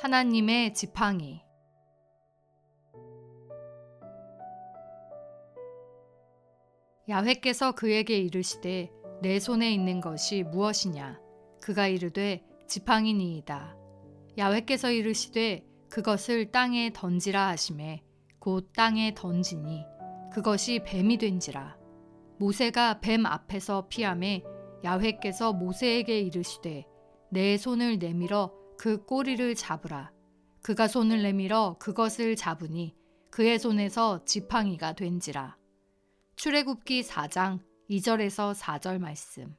하나님의 지팡이. 야훼께서 그에게 이르시되 내 손에 있는 것이 무엇이냐? 그가 이르되 지팡이니이다. 야훼께서 이르시되 그것을 땅에 던지라 하심에 곧 땅에 던지니 그것이 뱀이 된지라. 모세가 뱀 앞에서 피함에 야훼께서 모세에게 이르시되 내 손을 내밀어 그 꼬리를 잡으라. 그가 손을 내밀어 그것을 잡으니 그의 손에서 지팡이가 된지라. 출애굽기 4장 2절에서 4절 말씀.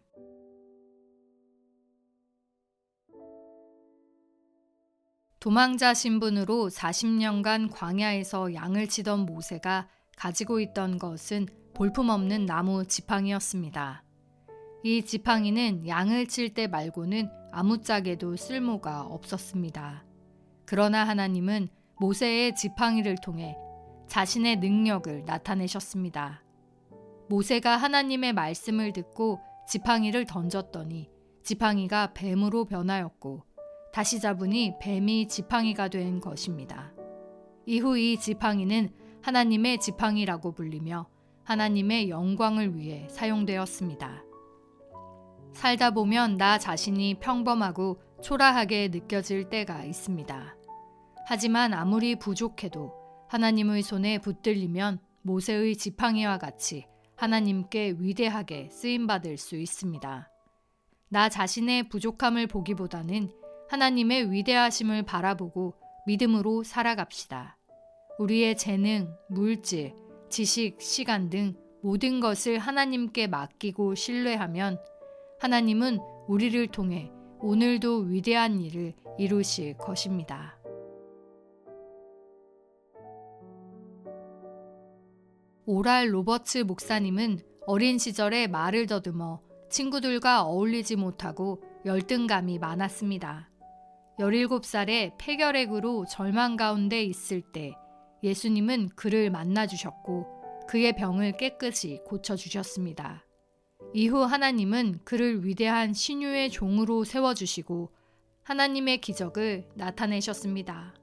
도망자 신분으로 40년간 광야에서 양을 치던 모세가 가지고 있던 것은 볼품없는 나무 지팡이였습니다. 이 지팡이는 양을 칠 때 말고는 아무짝에도 쓸모가 없었습니다. 그러나 하나님은 모세의 지팡이를 통해 자신의 능력을 나타내셨습니다. 모세가 하나님의 말씀을 듣고 지팡이를 던졌더니 지팡이가 뱀으로 변하였고 다시 잡으니 뱀이 지팡이가 된 것입니다. 이후 이 지팡이는 하나님의 지팡이라고 불리며 하나님의 영광을 위해 사용되었습니다. 살다 보면 나 자신이 평범하고 초라하게 느껴질 때가 있습니다. 하지만 아무리 부족해도 하나님의 손에 붙들리면 모세의 지팡이와 같이 하나님께 위대하게 쓰임받을 수 있습니다. 나 자신의 부족함을 보기보다는 하나님의 위대하심을 바라보고 믿음으로 살아갑시다. 우리의 재능, 물질, 지식, 시간 등 모든 것을 하나님께 맡기고 신뢰하면 하나님은 우리를 통해 오늘도 위대한 일을 이루실 것입니다. 오랄 로버츠 목사님은 어린 시절에 말을 더듬어 친구들과 어울리지 못하고 열등감이 많았습니다. 17살에 폐결핵으로 절망 가운데 있을 때 예수님은 그를 만나 주셨고 그의 병을 깨끗이 고쳐 주셨습니다. 이후 하나님은 그를 위대한 신유의 종으로 세워주시고 하나님의 기적을 나타내셨습니다.